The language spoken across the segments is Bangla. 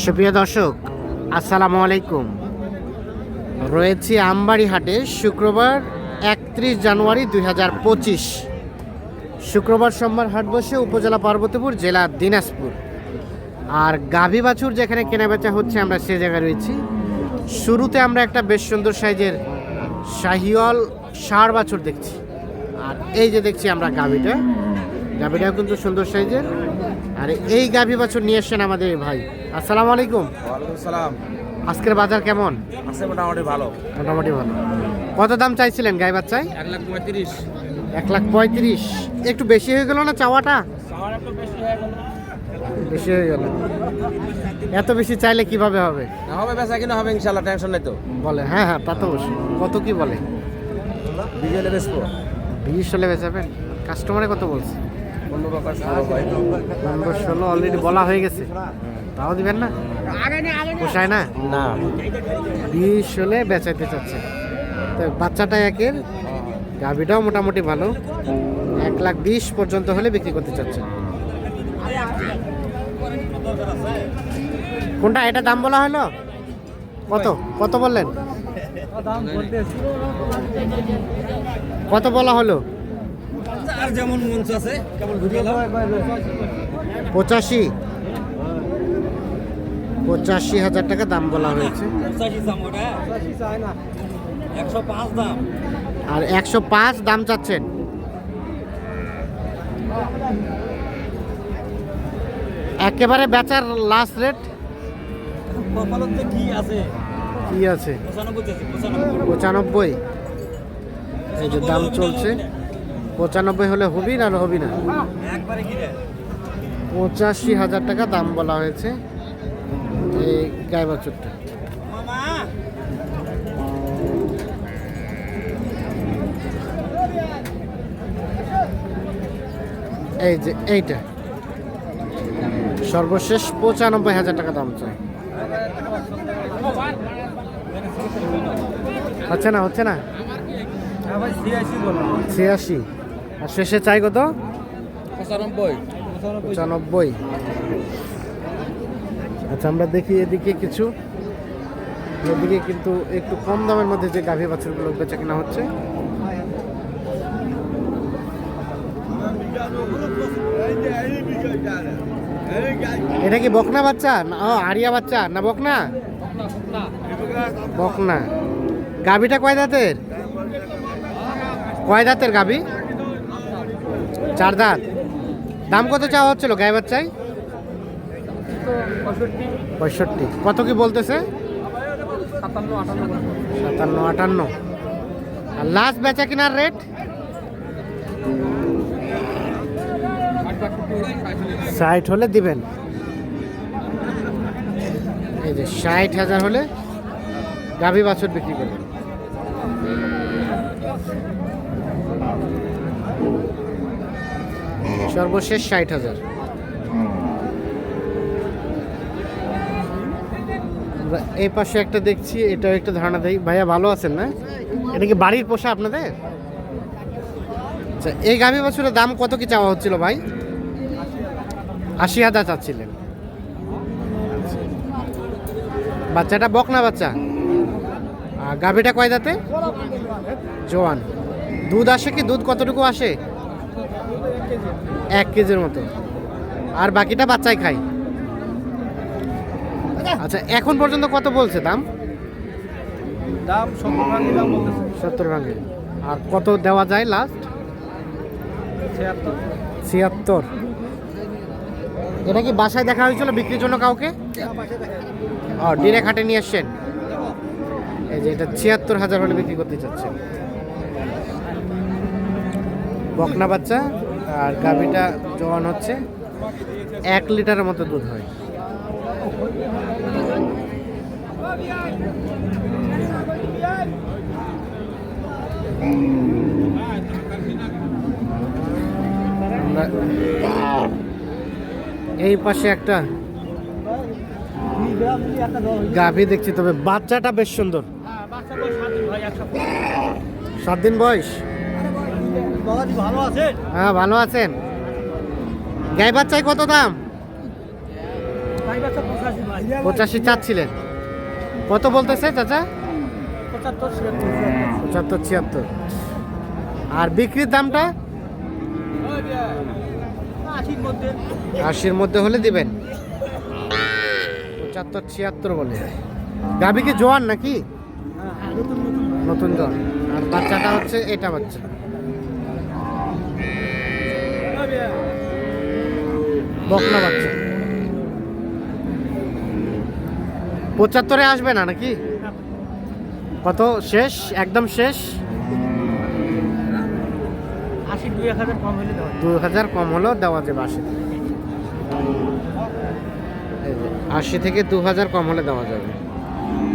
সুপ্রিয় দর্শক, আসসালামু আলাইকুম। রয়েছি আমবাড়ি হাটে শুক্রবার একত্রিশ জানুয়ারি দুই হাজার পঁচিশ। শুক্রবার সোমবার হাট বসে উপজেলা পার্বতীপুর, জেলা দিনাজপুর। আর গাভী বাছুর যেখানে কেনাবেচা হচ্ছে, আমরা সে জায়গায় রয়েছি। শুরুতে আমরা একটা বেশ সুন্দর সাইজের শাহিওয়াল ষাঁড় বাছুর দেখছি। আর এই যে দেখছি আমরা গাভীটা। গাভীটাও কিন্তু সুন্দর সাইজের। আর এই গাভী বাছুর নিয়ে এসছেন আমাদের ভাই। আসসালামু আলাইকুম। সালাম। আজকের বাজার কেমন? আছে মোটামুটি ভালো। মোটামুটি ভালো। কত দাম চাইছিলেন গাই বাচ্চায়? এক লাখ পঁয়ত্রিশ। এক লাখ পঁয়ত্রিশ। একটু বেশি হয়ে গেল না চাওয়াটা? বেশি হয়ে গেল। এত বেশি চাইলে কীভাবে হবে? হবে বেচা কিনা হবে ইনশাল্লাহ টেনশন নেই তো। বলে হ্যাঁ হ্যাঁ তা তো অবশ্যই। কত কি বলে? বিজয় বেচবো। বিশ হলে বেচাবেন? কাস্টমারে কত বলছে? টাকা ষোলো ষোলো অলরেডি বলা হয়ে গেছে। তাও দিবেন না? পোষায় না? না। বিশ হলে বেচাইতে চাচ্ছে। তো বাচ্চাটা একের গাভিটাও মোটামুটি ভালো। এক লাখ বিশ পর্যন্ত হলে বিক্রি করতে চাচ্ছে। কোনটা এটা দাম বলা হলো? কত? কত বললেন? কত বলা হলো? আর যেমন মন আছে কেবল ভিডিও পঁচাশি। পঁচাশি হাজার টাকা দাম বলা হয়েছে। আর একশো পাঁচ দাম চাচ্ছেন। একেবারে বেচার লাস্ট রেট কি আছে? কি আছে? পঁচানব্বই এই যে দাম চলছে। পঁচানব্বই হলে হবি না হবি না? পঁচাশি হাজার টাকা দাম বলা হয়েছে এই গায়ে বাছুরটা এই যে এইটা। সর্বশেষ পঁচানব্বই হাজার টাকা দাম চাই। হচ্ছে না হচ্ছে না? ছিয়াশি। আর শেষে চাই কত? পঁচানব্বই। পঁচানব্বই। আচ্ছা আমরা দেখি এদিকে কিছু। এদিকে কিন্তু একটু কম দামের মধ্যে যে গাভী বাছুরগুলো বেচা কেনা হচ্ছে। এটা কি বকনা বাচ্চা? না আরিয়া বাচ্চা। না বকনা? বকনা। গাভীটা কয় দাঁতের? কয় দাঁতের গাভী? চার দাঁত দাম কত চাওয়া হচ্ছিল গায়ে বাচ্চায়? পঁয়ষট্টি। কত কি বলতেছে? সাতান্ন, আটান্ন। আর লাস্ট বেচা কিনার রেট ষাট হলে দিবেন। এই যে ষাট হাজার হলে গাভী বাছুর বিক্রি করবেন। সর্বশেষ ষাট হাজার। এই পাশে একটা দেখছি, এটাও একটা ধারণা দেয় ভাইয়া ভালো আছেন না? এটা কি বাড়ির পোষা আপনাদের? আচ্ছা এই গাভী বছরের দাম কত কি চাওয়া হচ্ছিল ভাই? আশি হাজার চাচ্ছিলেন। বাচ্চাটা বক না বাচ্চা? গাভীটা কয় দাঁতে? জোয়ান। দুধ আসে কি? দুধ কতটুকু আসে? এক কেজির মতো। আর বাকিটা বাচ্চাই খায়। আচ্ছা। এখন পর্যন্ত কত বলছে দাম? দাম সত্তর ভাঙি দাম বলতেছে। সত্তর ভাঙে। আর কত দেওয়া যায় লাস্ট ছিয়াত্তর। ছিয়াত্তর। এটা কি বাসায় দেখা হয়েছিল বিক্রির জন্য কাউকে? ও ডিরেক্ট হাটে নিয়ে এসছেন এই যে এটা ছিয়াত্তর হাজার হলে বিক্রি করতে চাচ্ছেন। বকনা বাচ্চা। আর গাভিটা জোয়ান হচ্ছে। এক লিটারের মতো দুধ হয়। এই পাশে একটা গাভী দেখছি, তবে বাচ্চাটা বেশ সুন্দর। সাত দিন বয়স? ভালো আছে হ্যাঁ ভালো আছেন। গাই বাচ্চায় কত দাম? পঁচাশি চাচ্ছিলেন। কত বলতেছে চাচা? পঁচাত্তর ছিয়াত্তর। আর বিক্রির দামটা? আশির মধ্যে। হলে দিবেন। পঁচাত্তর ছিয়াত্তর বলে। গাবি কি জোয়ান নাকি? হ্যাঁ নতুন জোয়ান। আর বাচ্চাটা হচ্ছে এটা বাচ্চা। বকনা বাচ্চা। পঁচাত্তরে আসবে না নাকি? কত? শেষ? একদম শেষ? দুই হাজার কম হলে দেওয়া দু হাজার কম হলেও দেওয়া যাবে আশি। আশি থেকে দু হাজার কম হলে দেওয়া যাবে।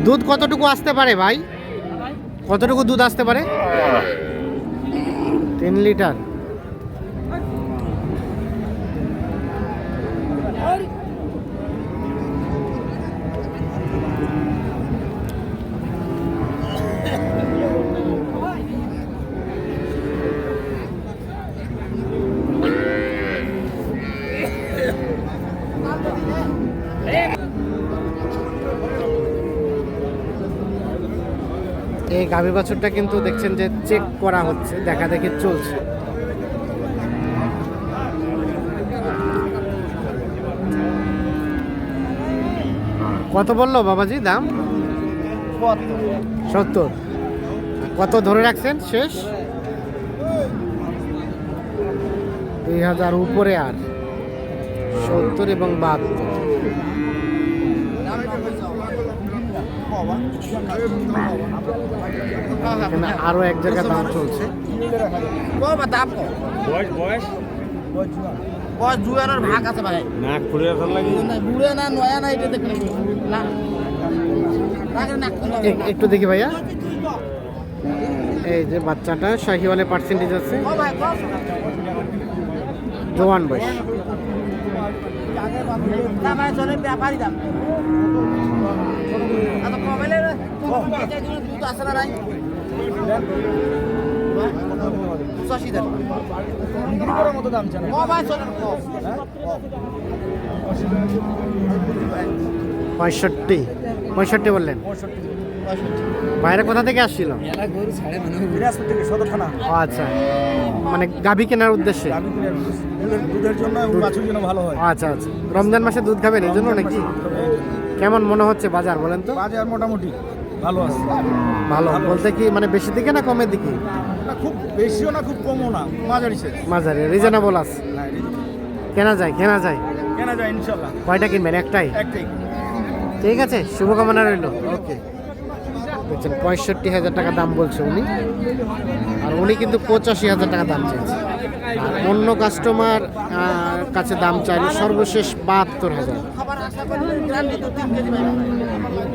দুধ কতটুকু আসতে পারে ভাই? কতটুকু দুধ আসতে পারে? তিন লিটার। এই গাভী বাছুরটা কিন্তু দেখছেন যে চেক করা হচ্ছে দেখা দেখি চলছে। কত বলল বাবাজি দাম? সত্তর। কত ধরে রাখছেন? শেষ? দুই হাজার উপরে আর। সত্তর এবং বাহাত্তর। আরও এক জায়গায় দাম চলছে। বয়স বয়স? বয়স জুয়ানোর ভাগ আছে ভাই। নাক ফুলে আসার লাগে। বুড়ে না নয়া না এটা দেখলে না। একটু দেখি ভাইয়া। এই যে বাচ্চাটা শাহিওয়ালে পার্সেন্টেজ আছে। জোয়ান বয়স না ভাই ব্যাপারই দাম এত মোবাইলের দুধ আছে না নাই পঁচাশি দেন মতো দাম চান পঁয়ষট্টি। পঁয়ষট্টি বললেন। বাইরে কোথা থেকে আসছিল? আচ্ছা। মানে গাভী কেনার উদ্দেশ্যে? দুধের দুধের জন্য জন্য ভালো হয়। আচ্ছা আচ্ছা। রমজান মাসে দুধ খাবেন এই জন্য নাকি? কেমন মনে হচ্ছে বাজার বলেন তো? বাজার মোটামুটি ভালো আছে। ভালো। বলতে কি মানে বেশি দিকে না কমের দিকে? খুব বেশিও না খুব কমও না। মাঝারি সাইজ মাঝারি রিজনেবল আছে। কেনা যায় কেনা যায়। কেনা যায় ইনশাল্লাহ। কয়টা কিনবেন? একটাই? একটাই। ঠিক আছে শুভকামনা রইল। ওকে। দেখছেন পঁয়ষট্টি হাজার টাকা দাম বলছে উনি। আর উনি কিন্তু পঁচাশি হাজার টাকা দাম চাইছে। আর অন্য কাস্টমার কাছে দাম চাইলে সর্বশেষ বাহাত্তর হাজার।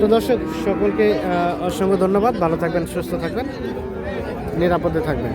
তো দর্শক সকলকে অসংখ্য ধন্যবাদ। ভালো থাকবেন সুস্থ থাকবেন। নিরাপদে থাকবেন।